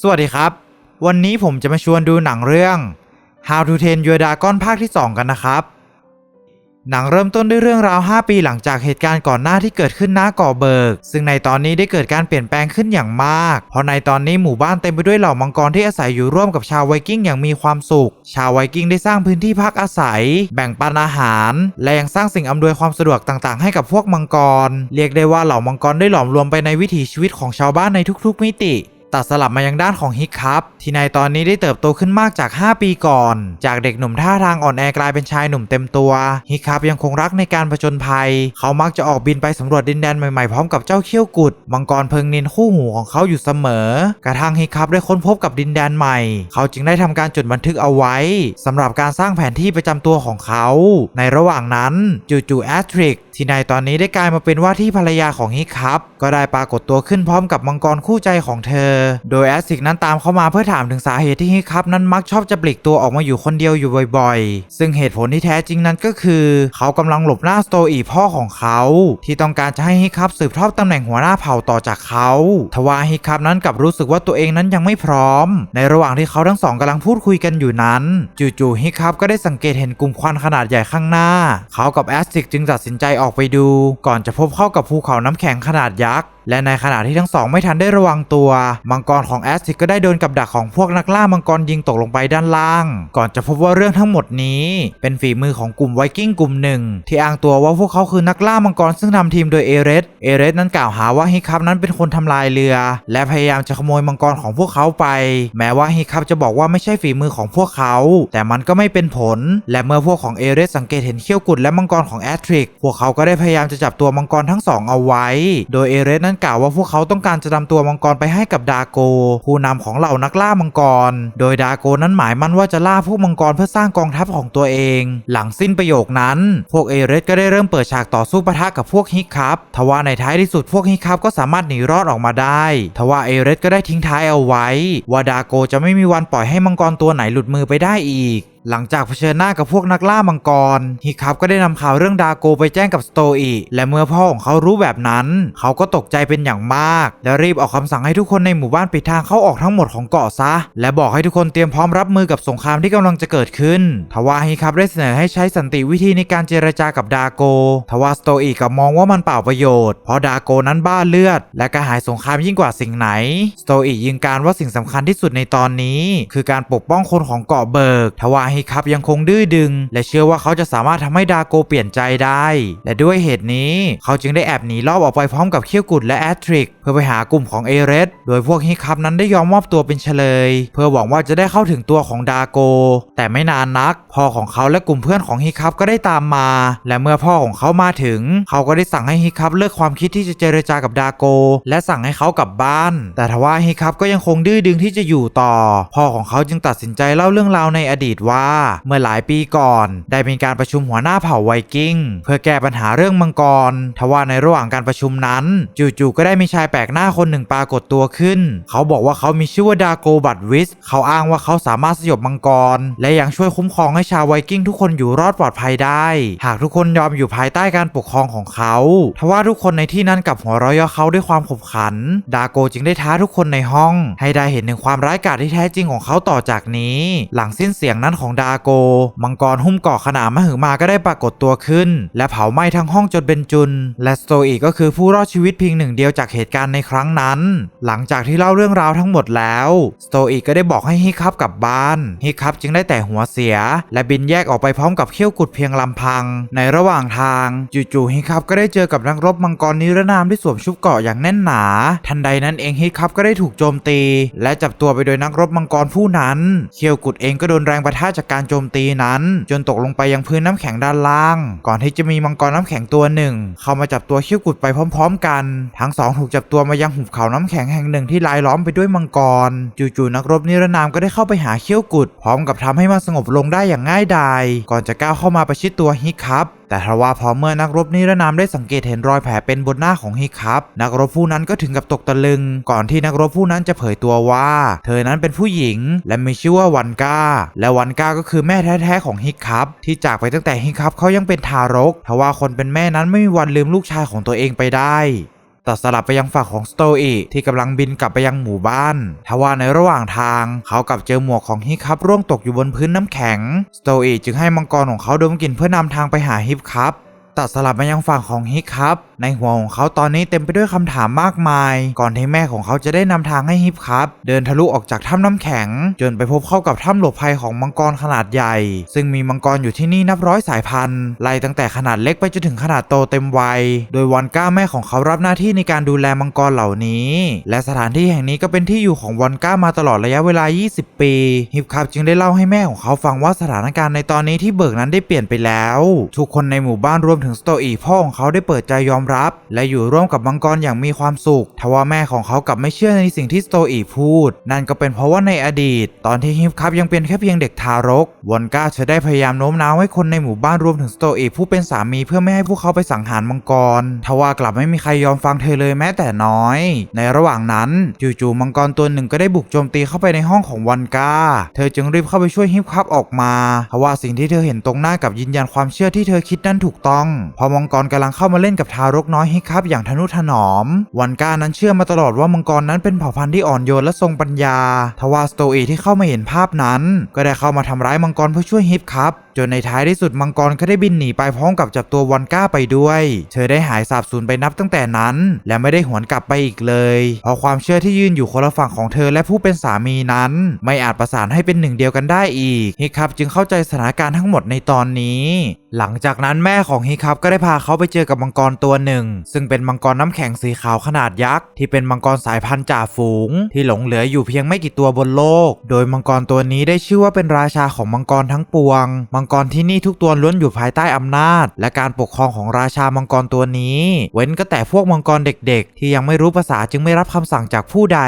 สวัสดีครับ วันนี้ผมจะมาชวนดูหนังเรื่อง How to Train Your Dragon ภาคที่ 2 กันนะครับ หนังเริ่มต้นด้วยเรื่องราว 5 ปีหลังจากเหตุการณ์ก่อนหน้าที่เกิดขึ้นณเกาะเบิร์กซึ่งในตอนนี้ได้เกิดการเปลี่ยนแปลงขึ้นอย่างมาก เพราะในตอนนี้หมู่บ้านเต็มไปด้วยเหล่ามังกรที่อาศัยอยู่ร่วมกับชาวไวกิ้งอย่างมีความสุข ชาวไวกิ้งได้สร้างพื้นที่พักอาศัย แบ่งปันอาหาร และยังสร้างสิ่งอำนวยความสะดวกต่างๆ ให้กับพวกมังกร เรียกได้ว่าเหล่ามังกรได้หลอมรวมไปในวิถีชีวิตของชาวบ้านในทุก ๆ มิติ ตัดสลับมายังด้านของฮิกครับที่ในตอนนี้ได้เติบโตขึ้นมากจาก 5 ปีก่อน จากเด็กหนุ่มท่าทางอ่อนแอกลายเป็นชายหนุ่มเต็มตัวฮิกครับยังคงรักในการผจญภัย เขามักจะออกบินไปสำรวจดินแดนใหม่ๆพร้อมกับเจ้าเขี้ยวกุดมังกรเพิงนินคู่หูของเขาอยู่เสมอ กระทั่งฮิกครับได้ค้นพบกับดินแดนใหม่ เขาจึงได้ทำการจดบันทึกเอาไว้สำหรับการสร้างแผนที่ประจำตัวของเขา ในระหว่างนั้นจู่ๆแอสทริก ที่ในตอนนี้ได้กลายมาเป็นว่าที่ภรรยาของฮิครับก็ได้ปรากฏตัวขึ้นพร้อมกับมังกรคู่ใจของเธอ โดยแอสทริกนั้นตามเข้ามาเพื่อถามถึงสาเหตุที่ฮิครับนั้นมักชอบจะปลีกตัวออกมาอยู่คนเดียวอยู่บ่อยๆ ซึ่งเหตุผลที่แท้จริงนั้นก็คือ เขากำลังหลบหน้าสโตอีพ่อของเขา ที่ต้องการจะให้ฮิครับสืบทอดตำแหน่งหัวหน้าเผ่าต่อจากเขาทว่าฮิครับนั้นกลับรู้สึกว่าตัวเองนั้นยังไม่พร้อม ในระหว่างที่เขาทั้งสองกำลังพูดคุยกันอยู่นั้น จู่ๆฮิครับก็ได้สังเกตเห็นกลุ่มควันขนาดใหญ่ข้างหน้า เขากับแอสติกจึงตัดสินใจอออกไปดู ก่อนจะพบเข้ากับภูเขาน้ำแข็งขนาดยักษ์ และในขณะที่ทั้งสองไม่ทันได้ระวังตัว มังกรของแอสติกก็ได้โดนกับดักของพวกนักล่ามังกรยิงตกลงไปด้านล่าง ก่อนจะพบว่าเรื่องทั้งหมดนี้ เป็นฝีมือของกลุ่มไวกิ้งกลุ่มหนึ่ง ที่อ้างตัวว่าพวกเขาคือนักล่ามังกรซึ่งนำทีมโดยเอเรสเอเรสนั้นกล่าวหาว่าฮิคับนั้นเป็นคนทำลายเรือ และพยายามจะขโมยมังกรของพวกเขาไป แม้ว่าฮิคับจะบอกว่าไม่ใช่ฝีมือของพวกเขา แต่มันก็ไม่เป็นผล และเมื่อพวกของเอเรสสังเกตเห็นเขี้ยวกุดและมังกรของแอตริกพวกเขาก็ได้พยายามจะจับตัวมังกรทั้งสองเอาไว้ โดยเอเรสนั้นกล่าวว่าพวกเขาต้องการจะนำตัวมังกรไปให้กับดาโก ผู้นำของเหล่านักล่ามังกร โดยดาโกนั้นหมายมั่นว่าจะล่าพวกมังกรเพื่อสร้างกองทัพของตัวเอง หลังสิ้นประโยคนั้น พวกเอเรสก็ได้เริ่มเปิดฉากต่อสู้ปะทะกับพวกฮิกคับทว่าในท้ายที่สุดพวกฮิกคับก็สามารถหนีรอดออกมาได้ทว่าเอเรสก็ได้ทิ้งท้ายเอาไว้ ว่าดาโกจะไม่มีวันปล่อยให้มังกรตัวไหนหลุดมือไปได้อีก หลังจากเผชิญหน้ากับพวกนักล่ามังกรฮิคับก็ได้นำข่าวเรื่องดาโกไปแจ้งกับสโตอีและเมื่อพ่อของเขารู้แบบนั้น เขาก็ตกใจเป็นอย่างมาก และรีบออกคำสั่งให้ทุกคนในหมู่บ้านปิดทางเข้าออกทั้งหมดของเกาะซะ และบอกให้ทุกคนเตรียมพร้อมรับมือกับสงครามที่กำลังจะเกิดขึ้น ทว่าฮิคับได้เสนอให้ใช้สันติวิธีในการเจรจากับดาโก ทว่าสโตอีกลับมองว่ามันเปล่าประโยชน์เพราะดาโกนั้นบ้าเลือด และกระหายสงครามยิ่งกว่าสิ่งไหน สโตอียิงการว่าสิ่งสำคัญที่สุดในตอนนี้ คือการปกป้องคนของเกาะเบิกทว่าฮิคับยังคงดื้อดึง และเชื่อว่าเขาจะสามารถทำให้ดาโกเปลี่ยนใจได้ และด้วยเหตุนี้เขาจึงได้แอบหนีรอบออกไปพร้อมกับเคียวกุดและแอตริก เพื่อไปหากลุ่มของเอเรสโดยพวกฮิคับนั้นได้ยอมมอบตัวเป็นเฉลย เพื่อหวังว่าจะได้เข้าถึงตัวของดาโก แต่ไม่นานนัก พ่อของเขาและกลุ่มเพื่อนของฮิคับก็ได้ตามมา และเมื่อพ่อของเขามาถึง เขาก็ได้สั่งให้ฮิคับเลิกความคิดที่จะเจรจากับดาโก และสั่งให้เขากลับบ้าน แต่ทว่าฮิคับก็ยังคงดื้อดึงที่จะอยู่ต่อ พ่อของเขาจึงตัดสินใจเล่าเรื่องราวในอดีตว่าเมื่อหลายปีก่อน ได้มีการประชุมหัวหน้าเผ่าไวกิ้ง เพื่อแก้ปัญหาเรื่องมังกร ทว่าในระหว่างการประชุมนั้น จู่ๆก็ได้มีชายแปลกหน้าคนหนึ่งปรากฏตัวขึ้น เขาบอกว่าเขามีชื่อว่าดาโกบัตวิส เขาอ้างว่าเขาสามารถสยบมังกร และยังช่วยคุ้มครองให้ชาวไวกิ้งทุกคนอยู่รอดปลอดภัยได้ หากทุกคนยอมอยู่ภายใต้การปกครองของเขาทว่าทุกคนในที่นั้นกับหัวเราะยาะเขาด้วยความขบขัน ดาโกจึงได้ท้าทุกคนในห้อง ให้ได้เห็นถึงความร้ายกาจที่แท้จริงของเขาต่อจากนี้ หลังสิ้นเสียงนั้นของดาโก มังกรหุ้มเกาะขนาดมหึมาก็ได้ปรากฏตัวขึ้น และเผาไหม้ทั้งห้องจนเป็นจุน และสโตอีกก็คือผู้รอดชีวิตเพียงหนึ่งเดียวจากเหตุการณ์ในครั้งนั้น หลังจากที่เล่าเรื่องราวทั้งหมดแล้วสโตอีกก็ได้บอกให้ฮิคับกลับบ้านฮิคับจึงได้แต่หัวเสีย และบินแยกออกไปพร้อมกับเขี้ยวกุดเพียงลำพัง ในระหว่างทาง จู่ๆฮิคับก็ได้เจอกับนักรบมังกรนิรนามที่สวมชุดเกาะอย่างแน่นหนา ทันใดนั้นเองฮิคับก็ได้ถูกโจมตี และจับตัวไปโดยนักรบมังกรผู้นั้น เขี้ยวกุดเองก็โดนแรงประทะจากการโจมตีนั้น จนตกลงไปยังพื้นน้ำแข็งด้านล่าง ก่อนที่จะมีมังกรน้ำแข็งตัวหนึ่ง เข้ามาจับตัวเขี้ยวกุดไปพร้อม ๆ กัน ทั้งสองถูกจับตัวมายังหุบเขาน้ำแข็งแห่งหนึ่งที่ลายล้อมไปด้วยมังกร จู่ๆนักรบนิรนามก็ได้เข้าไปหาเขี้ยวกุด พร้อมกับทำให้มันสงบลงได้อย่างง่ายดายก่อนจะก้าวเข้ามาประชิดตัวฮิครับแต่ทว่าพอเมื่อนักรบนิรนามได้สังเกตเห็นรอยแผลเป็นบนหน้าของฮิครับนักรบผู้นั้นก็ถึงกับตกตะลึง ก่อนที่นักรบผู้นั้นจะเผยตัวว่า เธอนั้นเป็นผู้หญิง และมีชื่อว่าวันก้า และวันก้าก็คือแม่แท้ๆของฮิคับที่จากไปตั้งแต่ฮิคับเขายังเป็นทารกทว่าคนเป็นแม่นั้นไม่มีวันลืมลูกชายของตัวเองไปได้ตัดสลับไปยังฝั่งของสโตอีที่กำลังบินกลับไปยังหมู่บ้าน ทว่าในระหว่างทาง เขากลับเจอหมวกของฮิคับร่วงตกอยู่บนพื้นน้ำแข็ง สโตอีจึงให้มังกรของเขาดมกลิ่นเพื่อนำทางไปหาฮิปครับ ตัดสลับมายังฝั่งของฮิกครับในหัวของเขาตอนนี้เต็มไปด้วยคำถามมากมาย ก่อนที่แม่ของเขาจะได้นำทางให้ฮิปครับ เดินทะลุออกจากถ้ำน้ำแข็ง จนไปพบเข้ากับถ้ำหลบภัยของมังกรขนาดใหญ่ ซึ่งมีมังกรอยู่ที่นี่นับร้อยสายพันธุ์ไล่ตั้งแต่ขนาดเล็กไปจนถึงขนาดโตเต็มวัย โดยวันก้าแม่ของเขารับหน้าที่ในการดูแลมังกรเหล่านี้ และสถานที่แห่งนี้ก็เป็นที่อยู่ของวันก้ามาตลอดระยะเวลา 20 ปีฮิปครับจึงได้เล่าให้แม่ของเขาฟังว่าสถานการณ์ในตอนนี้ที่เบิกนั้นได้เปลี่ยนไปแล้ว ทุกคนในหมู่บ้านรวมถึงสโตอีพ่อของเขาได้เปิดใจยอมรับ และอยู่ร่วมกับมังกรอย่างมีความสุขทว่าแม่ของเขากลับไม่เชื่อในสิ่งที่สโตอีพูด นั่นก็เป็นเพราะว่าในอดีต ตอนที่ฮิปครับยังเป็นแค่เพียงเด็กทารกวอนก้าจะได้พยายามโน้มน้าวให้คนในหมู่บ้านรวมถึงสโตอีผู้เป็นสามีเพื่อไม่ให้พวกเขาไปสังหารมังกรทว่ากลับไม่มีใครยอมฟังเธอเลยแม้แต่น้อย ในระหว่างนั้นจู่ๆมังกรตัวหนึ่งก็ได้บุกโจมตีเข้าไปในห้องของวอนก้า เธอจึงรีบเข้าไปช่วยฮิปครับออกมาทว่าสิ่งที่เธอเห็นตรงหน้ากับยืนยันความเชื่อที่เธอคิดนั้นถูกต้อง พอมังกรกำลังเข้ามาเล่นกับทารกน้อยฮิปครับอย่างทนุถนอม วันก้านั้นเชื่อมาตลอดว่ามังกรนั้นเป็นเผ่าพันธุ์ที่อ่อนโยนและทรงปัญญา ทว่าสโตอีที่เข้ามาเห็นภาพนั้น ก็ได้เข้ามาทำร้ายมังกรเพื่อช่วยฮิปครับจนในท้ายที่สุดมังกรก็ได้บินหนีไปพร้อมกับจับตัววอนก้าไปด้วย เธอได้หายสาบสูญไปนับตั้งแต่นั้น และไม่ได้หวนกลับไปอีกเลยเพราะความเชื่อที่ยืนอยู่คนละฝั่งของเธอและผู้เป็นสามีนั้น ไม่อาจประสานให้เป็นหนึ่งเดียวกันได้อีกฮิครับจึงเข้าใจสถานการณ์ทั้งหมดในตอนนี้ หลังจากนั้นแม่ของฮิคับก็ได้พาเขาไปเจอกับมังกรตัวหนึ่ง ซึ่งเป็นมังกรน้ำแข็งสีขาวขนาดยักษ์ที่เป็นมังกรสายพันธุ์จ่าฝูง ที่หลงเหลืออยู่เพียงไม่กี่ตัวบนโลก โดยมังกรตัวนี้ได้ชื่อว่าเป็นราชาของมังกรทั้งปวง มังกรที่นี่ทุกตัวล้วนอยู่ภายใต้อำนาจ และการปกครองของราชามังกรตัวนี้ เว้นก็แต่พวกมังกรเด็ก ๆ ที่ยังไม่รู้ภาษาจึงไม่รับคำสั่งจากผู้ใด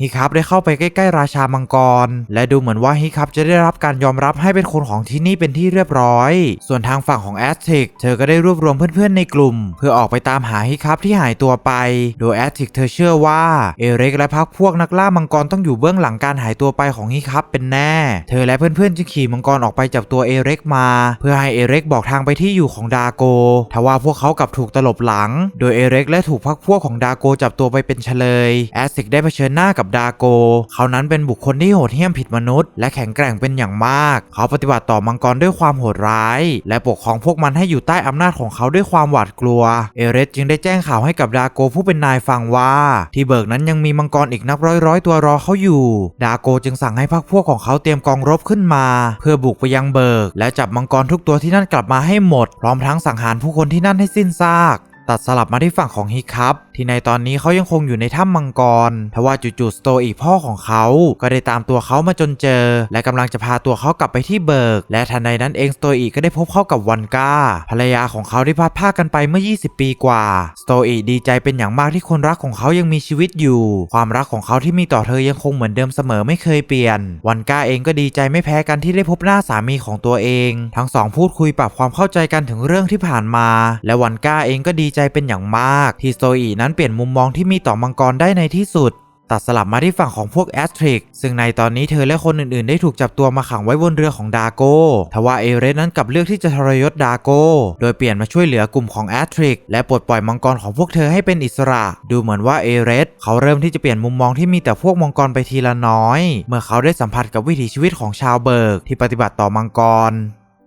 ฮิคับได้เข้าไปใกล้ ๆ ราชามังกร และดูเหมือนว่าฮิคับจะได้รับการยอมรับให้เป็นคนของที่นี่เป็นที่เรียบร้อย ส่วนทางฝั่งของแอสติกเธอก็ได้รวบรวมเพื่อนๆในกลุ่ม เพื่อออกไปตามหาฮิคับที่หายตัวไป โดยแอสติกเธอเชื่อว่าเอเร็กและพรรคพวกนักล่ามังกรต้องอยู่เบื้องหลังการหายตัวไปของฮิคับเป็นแน่ เธอและเพื่อนๆจึงขี่มังกรออกไปจับตัวเอเร็กมา เพื่อให้เอเร็กบอกทางไปที่อยู่ของดาโกทว่าพวกเขากลับถูกตลบหลัง โดยเอเร็กและถูกพรรคพวกของดาโกจับตัวไปเป็นเฉลยแอสติกได้เผชิญหน้ากับดาโก เขานั้นเป็นบุคคลที่โหดเหี้ยมผิดมนุษย์ และแข็งแกร่งเป็นอย่างมาก เขาปฏิบัติต่อมังกรด้วยความโหดร้าย และปกของพวกมันให้อยู่ใต้อำนาจของเขาด้วยความหวาดกลัว เอเรสจึงได้แจ้งข่าวให้กับดาโกผู้เป็นนายฟังว่า ที่เบิกนั้นยังมีมังกรอีกนับร้อยร้อยตัวรอเขาอยู่ ดาโกจึงสั่งให้พรรคพวกของเขาเตรียมกองรบขึ้นมา เพื่อบุกไปยังเบิก และจับมังกรทุกตัวที่นั่นกลับมาให้หมด พร้อมทั้งสังหารผู้คนที่นั่นให้สิ้นซาก ตัดสลับมาที่ฝั่งของฮิคับที่ในตอนนี้เขายังคงอยู่ในถ้ำมังกรทว่าจู่ๆสโตอีกพ่อของเขาก็ได้ตามตัวเขามาจนเจอ และกำลังจะพาตัวเขากลับไปที่เบิร์ก และทันใดนั้นเองสโตอีก็ได้พบเข้ากับวันก้า ภรรยาของเขาที่พัดพรากกันไปเมื่อ 20 ปีกว่าสโตอีดีใจเป็นอย่างมากที่คนรักของเขายังมีชีวิตอยู่ ความรักของเขาที่มีต่อเธอยังคงเหมือนเดิมเสมอไม่เคยเปลี่ยน วันก้าเองก็ดีใจไม่แพ้กันที่ได้พบหน้าสามีของตัวเอง ทั้งสองพูดคุยปรับความเข้าใจกันถึงเรื่องที่ผ่านมา และวันก้าเองก็ดีใจเป็นอย่างมาก ที่โตอีนั้นเปลี่ยนมุมมองที่มีต่อมังกรได้ในที่สุด ตัดสลับมาที่ฝั่งของพวกแอสทริกซึ่งในตอนนี้เธอและคนอื่นๆ ได้ถูกจับตัวมาขังไว้บนเรือของดาโกทว่าเอเรสนั้นกลับเลือกที่จะทรยศดาโกโดยเปลี่ยนมาช่วยเหลือกลุ่มของแอสทริกและปลดปล่อยมังกรของพวกเธอให้เป็นอิสระ ดูเหมือนว่าเอเรสเขาเริ่มที่จะเปลี่ยนมุมมองที่มีแต่พวกมังกรไปทีละน้อย เมื่อเขาได้สัมผัสกับวิถีชีวิตของชาวเบิร์กที่ปฏิบัติต่อมังกร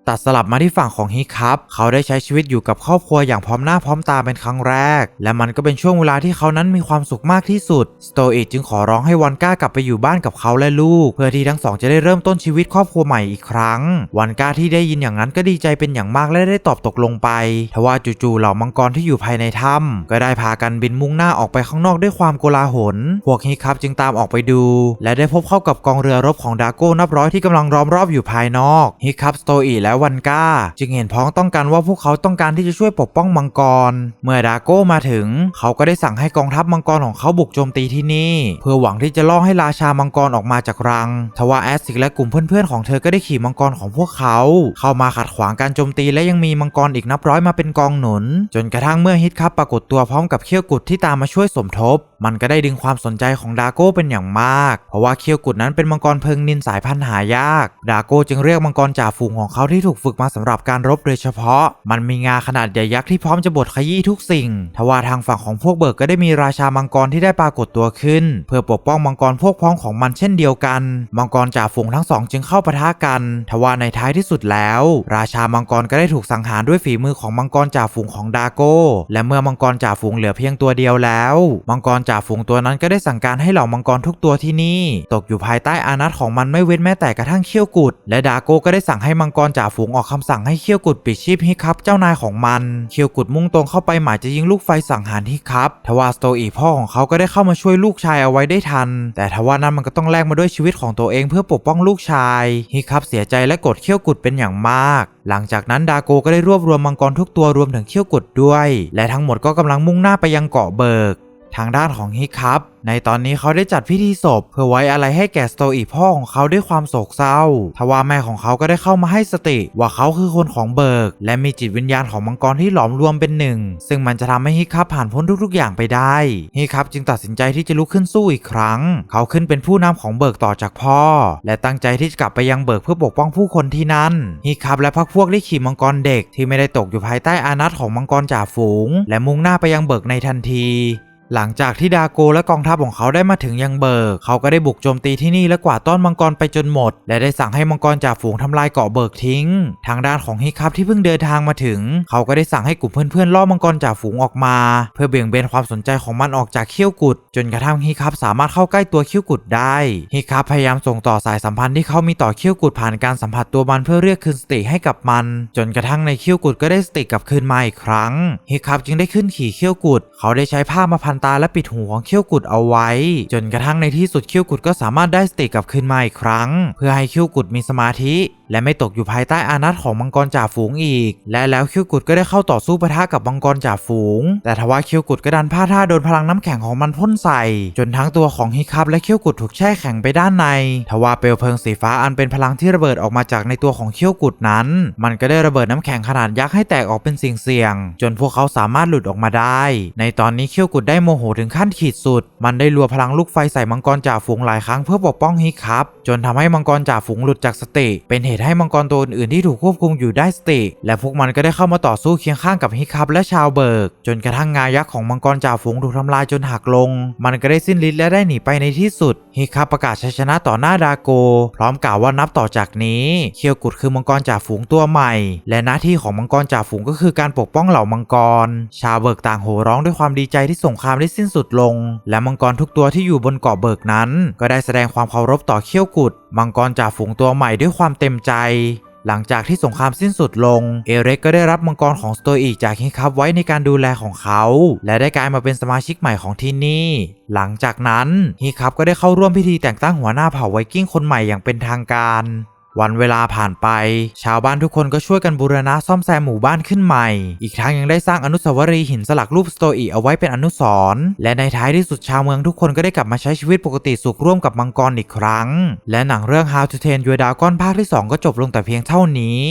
ตัดสลับมาที่ฝั่งของฮิคับเขาได้ใช้ชีวิตอยู่กับครอบครัวอย่างพร้อมหน้าพร้อมตาเป็นครั้งแรก และมันก็เป็นช่วงเวลาที่เขานั้นมีความสุขมากที่สุดสโตอิจึงขอร้องให้วันก้ากลับไปอยู่บ้านกับเขาและลูก เพื่อที่ทั้งสองจะได้เริ่มต้นชีวิตครอบครัวใหม่อีกครั้ง วันก้าที่ได้ยินอย่างนั้นก็ดีใจเป็นอย่างมากและได้ตอบตกลงไปทว่าจู่ๆเหล่ามังกรที่อยู่ภายในถ้ำก็ได้พากันบินมุ่งหน้าออกไปข้างนอกด้วยความโกลาหล พวกฮิคับจึงตามออกไปดู และได้พบเข้ากับกองเรือรบของดาโก้นับร้อยที่กำลังล้อมรอบอยู่ภายนอกฮิคับสโตอีและวันก้า จึงเห็นพ้องต้องกันว่าพวกเขาต้องการที่จะช่วยปกป้องมังกร เมื่อดาโก้มาถึง เขาก็ได้สั่งให้กองทัพมังกรของเขาบุกโจมตีที่นี่ เพื่อหวังที่จะล่อให้ราชามังกรออกมาจากรัง ทว่าแอสซิกและกลุ่มเพื่อนๆของเธอก็ได้ขี่มังกรของพวกเขา เข้ามาขัดขวางการโจมตีและยังมีมังกรอีกนับร้อยมาเป็นกองหนุน จนกระทั่งเมื่อฮิตคับปรากฏตัวพร้อมกับเขี้ยวกุดที่ตามมาช่วยสมทบ มันก็ได้ดึงความสนใจของดาโก้เป็นอย่างมาก เพราะว่าเขี้ยวกุดนั้นเป็นมังกรเพิงนินสายพันธุ์หายาก ดาโก้จึงเรียกมังกรจ่าฝูงของเขาที่ถูกฝึกมาสำหรับการรบโดยเฉพาะ มันมีงาขนาดใหญ่ยักษ์ที่พร้อมจะบดขยี้ทุกสิ่ง ทว่าทางฝั่งของพวกเบิกก็ได้มีราชามังกรที่ได้ปรากฏตัวขึ้น เพื่อปกป้องมังกรพวกพ้องของมันเช่นเดียวกัน มังกรจ่าฝูงทั้งสองจึงเข้าปะทะกัน ทว่าในท้ายที่สุดแล้ว ราชามังกรก็ได้ถูกสังหารด้วยฝีมือของมังกรจ่าฝูงของดาโก้ และเมื่อมังกรจ่าฝูงเหลือเพียงตัวเดียวแล้ว มังกรจ่าฝูงตัวนั้นก็ได้สั่งการให้เหล่ามังกรทุกตัวที่นี่ ตกอยู่ภายใต้อานัตของมันไม่เว้นแม้แต่กระทั่งเขี้ยวกุด และดาโก้ก็ได้สั่งให้มังกรจ่าฝฝูงออกคำสั่งให้เขี้ยวกุดปิดชีพฮิคับเจ้านายของมันเขี้ยวกุดมุ่งตรงเข้าไปหมายจะยิงลูกไฟสังหารฮิคับทว่าสโตอีพ่อของเขาก็ได้เข้ามาช่วยลูกชายเอาไว้ได้ทัน แต่ทว่านั้นมันก็ต้องแลกมาด้วยชีวิตของตัวเองเพื่อปกป้องลูกชายฮิคับเสียใจและกรธเขี้ยวกุดเป็นอย่างมาก หลังจากนั้นดาโกก็ได้รวบรวมมังกรทุกตัวรวมถึงเขี้ยวกุดด้วย และทั้งหมดก็กำลังมุ่งหน้าไปยังเกาะเบิก ทางด้านของฮิคับในตอนนี้เขาได้จัดพิธีศพ เพื่อไว้อะไรให้แก่สโตอีพ่อของเขาด้วยความโศกเศร้า ทว่าแม่ของเขาก็ได้เข้ามาให้สติ ว่าเขาคือคนของเบิก และมีจิตวิญญาณของมังกรที่หลอมรวมเป็นหนึ่ง ซึ่งมันจะทำให้ฮิคับผ่านพ้นทุกๆ อย่างไปได้ ฮิคับจึงตัดสินใจที่จะลุกขึ้นสู้อีกครั้ง เขาขึ้นเป็นผู้นำของเบิกต่อจากพ่อ และตั้งใจที่จะกลับไปยังเบิกเพื่อปกป้องผู้คนที่นั่น ฮิคับและพรรคพวกได้ขี่มังกรเด็กที่ไม่ได้ตกอยู่ภายใต้อานัตของมังกรจ่าฝูง และมุ่งหน้าไปยังเบิกในทันที หลังจากที่ดาโกและกองทัพของเขาได้มาถึงยังเบิกเขาก็ได้บุกโจมตีที่นี่และกวาดต้อนมังกรไปจนหมด และได้สั่งให้มังกรจ่าฝูงทำลายเกาะเบิกทิ้ง ทางด้านของฮิคับที่เพิ่งเดินทางมาถึง เขาก็ได้สั่งให้กลุ่มเพื่อนๆล่อมังกรจ่าฝูงออกมา เพื่อเบี่ยงเบนความสนใจของมันออกจากเขี้ยวกุด จนกระทั่งฮิคับสามารถเข้าใกล้ตัวเขี้ยวกุดได้ฮิคับพยายามส่งต่อสายสัมพันธ์ที่เขามีต่อเขี้ยวกุดผ่านการสัมผัสตัวมันเพื่อเรียกคืนสติให้กับมัน จนกระทั่งในเขี้ยวกุดก็ได้สติกลับคืนมาอีกครั้งฮิคับจึงได้ขึ้นขี่เขี้ยวกุด เขาได้ใช้ผ้ามาพันตาและปิดหูของเขี้ยวกุดเอาไว้ จนกระทั่งในที่สุดเขี้ยวกุดก็สามารถได้สติกลับคืนมาอีกครั้ง เพื่อให้เขี้ยวกุดมีสมาธิ และไม่ตกอยู่ภายใต้อานัตของมังกรจ่าฝูงอีก และแล้วเขี้ยวกุดก็ได้เข้าต่อสู้ปะทะกับมังกรจ่าฝูง แต่ทว่าเขี้ยวกุดก็ดันพลาดท่าโดนพลังน้ำแข็งของมันพ่นใส่ จนทั้งตัวของฮิคับและเขี้ยวกุดถูกแช่แข็งไปด้านใน ทว่าเปลวเพลิงสีฟ้าอันเป็นพลังที่ระเบิดออกมาจากในตัวของเขี้ยวกุดนั้น มันก็ได้ระเบิดน้ำแข็งขนาดยักษ์ให้แตกออกเป็นสิ่งเสี่ยง จนพวกเขาสามารถหลุดออกมาได้ ในตอนนี้เขี้ยวกุดได้โมโหถึงขั้นขีดสุด มันได้รัวพลังลูกไฟใส่มังกรจ่าฝูงหลายครั้งเพื่อปกป้องฮิคับจนทำให้มังกรจ่าฝูงหลุดจากสติเป็นเหตุให้มังกรตัวอื่นๆที่ถูกควบคุมอยู่ได้สติ และพวกมันก็ได้เข้ามาต่อสู้เคียงข้างกับฮิคับและชาวเบิก จนกระทั่งงายักษ์ของมังกรจ่าฝูงถูกทำลายจนหักลง มันก็ได้สิ้นฤทธิ์และได้หนีไปในที่สุด ฮิคาประกาศชัยชนะต่อหน้าดาโก พร้อมกล่าวว่านับต่อจากนี้ เคียวกุดคือมังกรจ่าฝูงตัวใหม่ และหน้าที่ของมังกรจ่าฝูงก็คือการปกป้องเหล่ามังกร ชาวเบิกต่างโห่ร้องด้วยความดีใจที่สงครามได้สิ้นสุดลง และมังกรทุกตัวที่อยู่บนเกาะเบิกนั้น ก็ได้แสดงความเคารพต่อเคียวกุด มังกรจ่าฝูงตัวใหม่ด้วยความเต็มใจ หลังจากที่สงครามสิ้นสุดลง เอเร็กก็ได้รับมังกรของสโตอีกจากฮิคับไว้ในการดูแลของเขา และได้กลายมาเป็นสมาชิกใหม่ของที่นี่ หลังจากนั้นฮิคับก็ได้เข้าร่วมพิธีแต่งตั้งหัวหน้าเผ่าไวกิ้งคนใหม่อย่างเป็นทางการ วันเวลาผ่านไป ชาวบ้านทุกคนก็ช่วยกันบูรณะซ่อมแซมหมู่บ้านขึ้นใหม่ อีกทั้งยังได้สร้างอนุสาวรีย์หินสลักรูปสโตอีเอาไว้เป็นอนุสรณ์และในท้ายที่สุดชาวเมืองทุกคนก็ได้กลับมาใช้ชีวิตปกติสุขร่วมกับมังกรอีกครั้ง และหนังเรื่อง How to Train Your Dragon ภาคที่ 2 ก็จบลงแต่เพียงเท่านี้